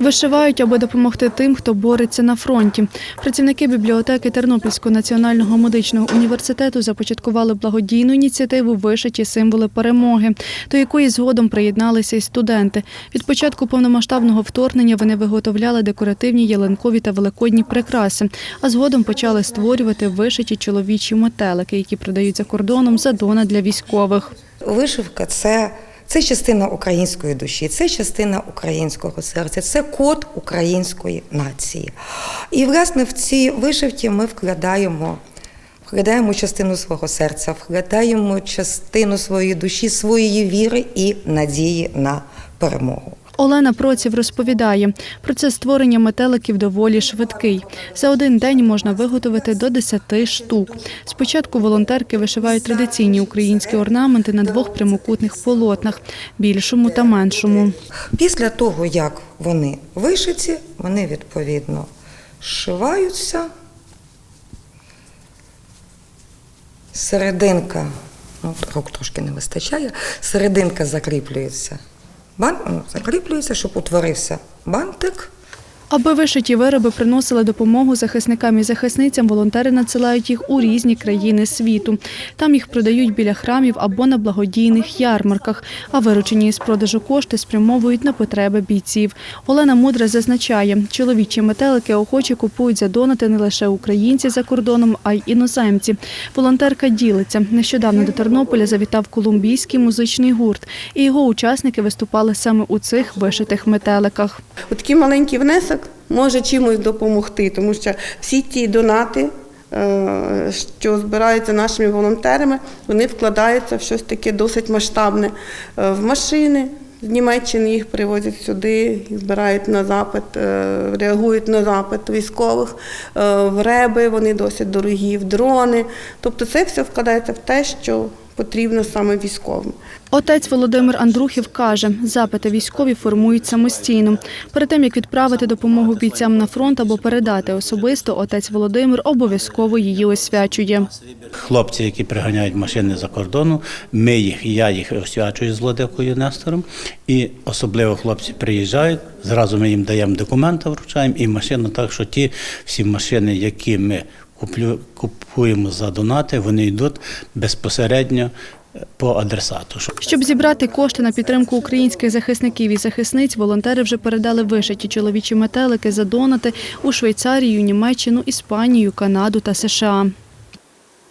Вишивають, аби допомогти тим, хто бореться на фронті. Працівники бібліотеки Тернопільського національного медичного університету започаткували благодійну ініціативу Вишиті символи перемоги, до якої згодом приєдналися й студенти. Від початку повномасштабного вторгнення вони виготовляли декоративні ялинкові та великодні прикраси, а згодом почали створювати вишиті чоловічі метелики, які продають за кордоном за дона для військових. Вишивка це, це частина української душі, це частина українського серця, це код української нації. І, власне, в ці вишивки ми вкладаємо. Вкладаємо частину свого серця, вкладаємо частину своєї душі, своєї віри і надії на перемогу. Олена Проців розповідає, процес створення метеликів доволі швидкий. За один день можна виготовити до 10 штук. Спочатку волонтерки вишивають традиційні українські орнаменти на двох прямокутних полотнах більшому та меншому. Після того, як вони вишиті, вони відповідно зшиваються. Серединка, ну, рук трошки не вистачає, серединка закріплюється. Бан, закріплюється, щоб утворився бантик. Аби вишиті вироби приносили допомогу захисникам і захисницям, волонтери надсилають їх у різні країни світу. Там їх продають біля храмів або на благодійних ярмарках, а виручені із продажу кошти спрямовують на потреби бійців. Олена Мудра зазначає, чоловічі метелики охоче купують за донати не лише українці за кордоном, а й іноземці. Волонтерка ділиться. Нещодавно до Тернополя завітав колумбійський музичний гурт, і його учасники виступали саме у цих вишитих метеликах. Такий маленький внесок може чимось допомогти, тому що всі ті донати, е, що збираються нашими волонтерами, вони вкладаються в щось таке досить масштабне. Е, В машини з Німеччини їх привозять сюди, збирають на запит, е, реагують на запит військових, в реби вони досить дорогі, в дрони. Тобто це все вкладається в те, що потрібно саме військовим. Отець Володимир Андрухів каже, запити військові формують самостійно. Перед тим як відправити допомогу бійцям на фронт або передати особисто, отець Володимир обов'язково її освячує. Хлопці, які приганяють машини за кордону, ми їх, я їх освячую з Владикою Нестором. І особливо хлопці приїжджають, зразу ми їм даємо документи, вручаємо і машину. Так що ті всі машини, які ми купуємо за донати, вони йдуть безпосередньо е, по адресату. Щоб зібрати кошти на підтримку українських захисників і захисниць, волонтери вже передали вишиті чоловічі метелики за донати у Швейцарію, Німеччину, Іспанію, Канаду та США.